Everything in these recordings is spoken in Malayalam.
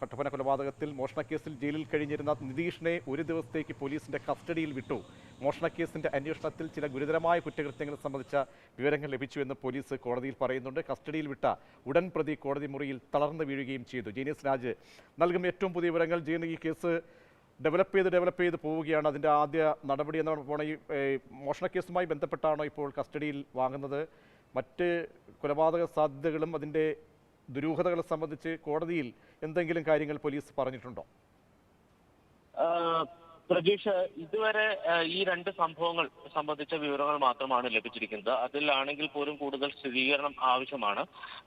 കട്ടപ്പന കൊലപാതകത്തിൽ മോഷണക്കേസിൽ ജയിലിൽ കഴിഞ്ഞിരുന്ന നിതീഷിനെ ഒരു ദിവസത്തേക്ക് പോലീസിന്റെ കസ്റ്റഡിയിൽ വിട്ടു. മോഷണക്കേസിന്റെ അന്വേഷണത്തിൽ ചില ഗുരുതരമായ കുറ്റകൃത്യങ്ങൾ സംബന്ധിച്ച വിവരങ്ങൾ ലഭിച്ചുവെന്ന് പോലീസ് കോടതിയിൽ പറയുന്നുണ്ട്. കസ്റ്റഡിയിൽ വിട്ട ഉടൻ പ്രതി കോടതി മുറിയിൽ തളർന്നു വീഴുകയും ചെയ്തു. ജീനിയസ് രാജ് നൽകും ഏറ്റവും പുതിയ വിവരങ്ങൾ. ജീന ഈ കേസ് ഡെവലപ്പ് ചെയ്ത് ഡെവലപ്പ് ചെയ്ത് പോവുകയാണ്. അതിന്റെ ആദ്യ നടപടി എന്ന് പോണ ഈ മോഷണക്കേസുമായി ബന്ധപ്പെട്ടാണോ ഇപ്പോൾ കസ്റ്റഡിയിൽ വാങ്ങുന്നത്? മറ്റ് കൊലപാതക സാധ്യതകളും അതിന്റെ ദുരൂഹതകളെ സംബന്ധിച്ച് കോടതിയിൽ എന്തെങ്കിലും കാര്യങ്ങൾ പോലീസ് പറഞ്ഞിട്ടുണ്ടോ? പ്രജീഷ് ഇതുവരെ ഈ രണ്ട് സംഭവങ്ങൾ സംബന്ധിച്ച വിവരങ്ങൾ മാത്രമാണ് ലഭിച്ചിരിക്കുന്നത്. അതിലാണെങ്കിൽ പോലും കൂടുതൽ സ്ഥിരീകരണം ആവശ്യമാണ്.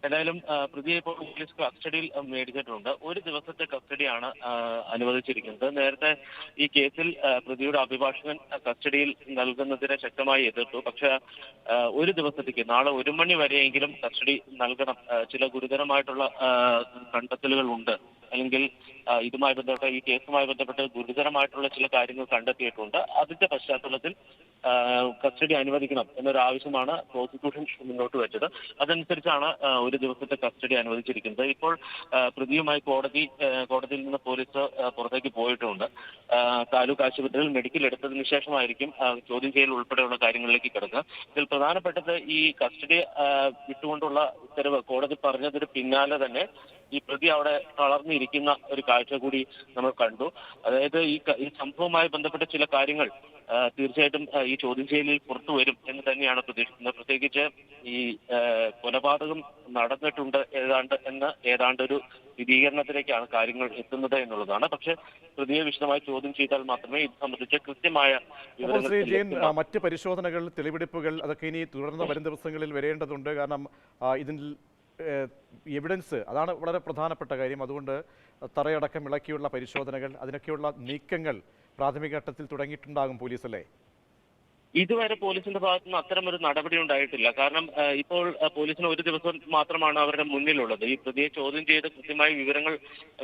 എന്തായാലും പ്രതിയെ ഇപ്പോൾ പോലീസ് കസ്റ്റഡിയിൽ മേടിച്ചിട്ടുണ്ട്. ഒരു ദിവസത്തെ കസ്റ്റഡിയാണ് അനുവദിച്ചിരിക്കുന്നത്. നേരത്തെ ഈ കേസിൽ പ്രതിയുടെ അഭിഭാഷകൻ കസ്റ്റഡിയിൽ നൽകുന്നതിനെ ശക്തമായി എതിർത്തു. പക്ഷെ ഒരു ദിവസത്തേക്ക് നാളെ ഒരു മണി വരെയെങ്കിലും കസ്റ്റഡി നൽകണം. ചില ഗുരുതരമായിട്ടുള്ള കണ്ടെത്തലുകൾ ഉണ്ട്. അല്ലെങ്കിൽ ഇതുമായി ബന്ധപ്പെട്ട ഈ കേസുമായി ബന്ധപ്പെട്ട് ഗുരുതരമായിട്ടുള്ള ചില കാര്യങ്ങൾ കണ്ടെത്തിയിട്ടുണ്ട്. അതിന്റെ പശ്ചാത്തലത്തിൽ കസ്റ്റഡി അനുവദിക്കണം എന്നൊരു ആവശ്യമാണ് പ്രോസിക്യൂഷൻ മുന്നോട്ട് വെച്ചത്. അതനുസരിച്ചാണ് ഒരു ദിവസത്തെ കസ്റ്റഡി അനുവദിച്ചിരിക്കുന്നത്. ഇപ്പോൾ പ്രതിയുമായി കോടതി കോടതിയിൽ നിന്ന് പോലീസ് പുറത്തേക്ക് പോയിട്ടുണ്ട്. താലൂക്ക് ആശുപത്രിയിൽ മെഡിക്കൽ എടുത്തതിന് ശേഷമായിരിക്കും ചോദ്യം ചെയ്യൽ ഉൾപ്പെടെയുള്ള കാര്യങ്ങളിലേക്ക് കിടക്കുക. ഇതിൽ പ്രധാനപ്പെട്ടത് ഈ കസ്റ്റഡി വിട്ടുകൊണ്ടുള്ള ഉത്തരവ് കോടതി പറഞ്ഞതിന് പിന്നാലെ തന്നെ ഈ പ്രതി അവിടെ തളർന്നിരിക്കുന്ന ഒരു കാഴ്ച കൂടി നമ്മൾ കണ്ടു. അതായത് ഈ ഈ സംഭവവുമായി ബന്ധപ്പെട്ട ചില കാര്യങ്ങൾ തീർച്ചയായിട്ടും ഈ ചോദ്യം ചെയ്യലിൽ പുറത്തു വരും എന്ന് തന്നെയാണ് പ്രതീക്ഷിക്കുന്നത്. പ്രത്യേകിച്ച് ഈ കൊലപാതകം നടന്നിട്ടുണ്ട് ഏതാണ്ട് എന്ന ഏതാണ്ട് ഒരു സ്ഥിരീകരണത്തിലേക്കാണ് കാര്യങ്ങൾ എത്തുന്നത് എന്നുള്ളതാണ്. പക്ഷെ പ്രതിയെ വിശദമായി ചോദ്യം ചെയ്താൽ മാത്രമേ ഇത് സംബന്ധിച്ച് കൃത്യമായ. മറ്റ് പരിശോധനകൾ തെളിവെടുപ്പുകൾ അതൊക്കെ ഇനി തുടർന്ന് വരും ദിവസങ്ങളിൽ വരേണ്ടതുണ്ട്. കാരണം ഇതിൽ എവിഡൻസ് അതാണ് വളരെ പ്രധാനപ്പെട്ട കാര്യം. അതുകൊണ്ട് തറയടക്കം ഇളക്കിയുള്ള പരിശോധനകൾ അതിനൊക്കെയുള്ള നീക്കങ്ങൾ പ്രാഥമിക ഘട്ടത്തിൽ തുടങ്ങിയിട്ടുണ്ടാകും പോലീസ് അല്ലേ ഇതുവരെ പോലീസിന്റെ ഭാഗത്തു നിന്ന് അത്തരം ഒരു നടപടി ഉണ്ടായിട്ടില്ല. കാരണം ഇപ്പോൾ പോലീസിന് ഒരു ദിവസം മാത്രമാണ് അവരുടെ മുന്നിലുള്ളത്. ഈ പ്രതിയെ ചോദ്യം ചെയ്ത് കൃത്യമായി വിവരങ്ങൾ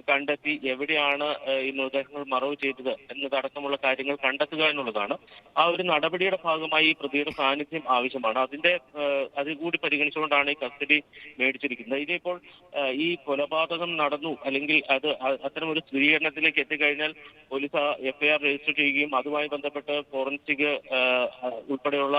കണ്ടെത്തി എവിടെയാണ് ഈ മൃതദേഹങ്ങൾ മറവ് ചെയ്തത് എന്നതടക്കമുള്ള കാര്യങ്ങൾ കണ്ടെത്തുക എന്നുള്ളതാണ്. ആ ഒരു നടപടിയുടെ ഭാഗമായി ഈ പ്രതിയുടെ സാന്നിധ്യം ആവശ്യമാണ്. അതിന്റെ അതുകൂടി പരിഗണിച്ചുകൊണ്ടാണ് ഈ കസ്റ്റഡി മേടിച്ചിരിക്കുന്നത്. ഇനിയിപ്പോൾ ഈ കൊലപാതകം നടന്നു അല്ലെങ്കിൽ അത് അത്തരം ഒരു സ്ഥിരീകരണത്തിലേക്ക് എത്തിക്കഴിഞ്ഞാൽ പോലീസ് എഫ്ഐആർ രജിസ്റ്റർ ചെയ്യുകയും അതുമായി ബന്ധപ്പെട്ട് ഫോറൻസിക് ഉൾപ്പെടെയുള്ള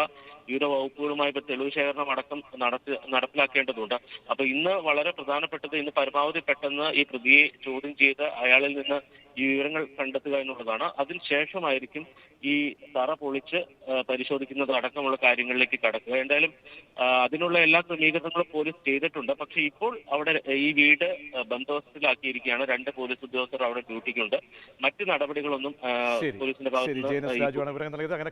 വിവിധ വകുപ്പുകളുമായി തെളിവ് ശേഖരണം അടക്കം നടത്തി നടപ്പിലാക്കേണ്ടതുണ്ട്. അപ്പൊ ഇന്ന് വളരെ പ്രധാനപ്പെട്ടത് ഇന്ന് പരമാവധി പെട്ടെന്ന് ഈ പ്രതിയെ ചോദ്യം ചെയ്ത് അയാളിൽ നിന്ന് ഈ വിവരങ്ങൾ കണ്ടെത്തുക എന്നുള്ളതാണ്. അതിനുശേഷമായിരിക്കും ഈ തറ പൊളിച്ച് പരിശോധിക്കുന്നത് അടക്കമുള്ള കാര്യങ്ങളിലേക്ക് കടക്കുക. എന്തായാലും അതിനുള്ള എല്ലാ ക്രമീകരണങ്ങളും പോലീസ് ചെയ്തിട്ടുണ്ട്. പക്ഷെ ഇപ്പോൾ അവിടെ ഈ വീട് ആ, രണ്ട് പോലീസ് ഉദ്യോഗസ്ഥർ അവിടെ ഡ്യൂട്ടിക്കുണ്ട്. മറ്റ് നടപടികളൊന്നും പോലീസിന്റെ ഭാഗത്ത്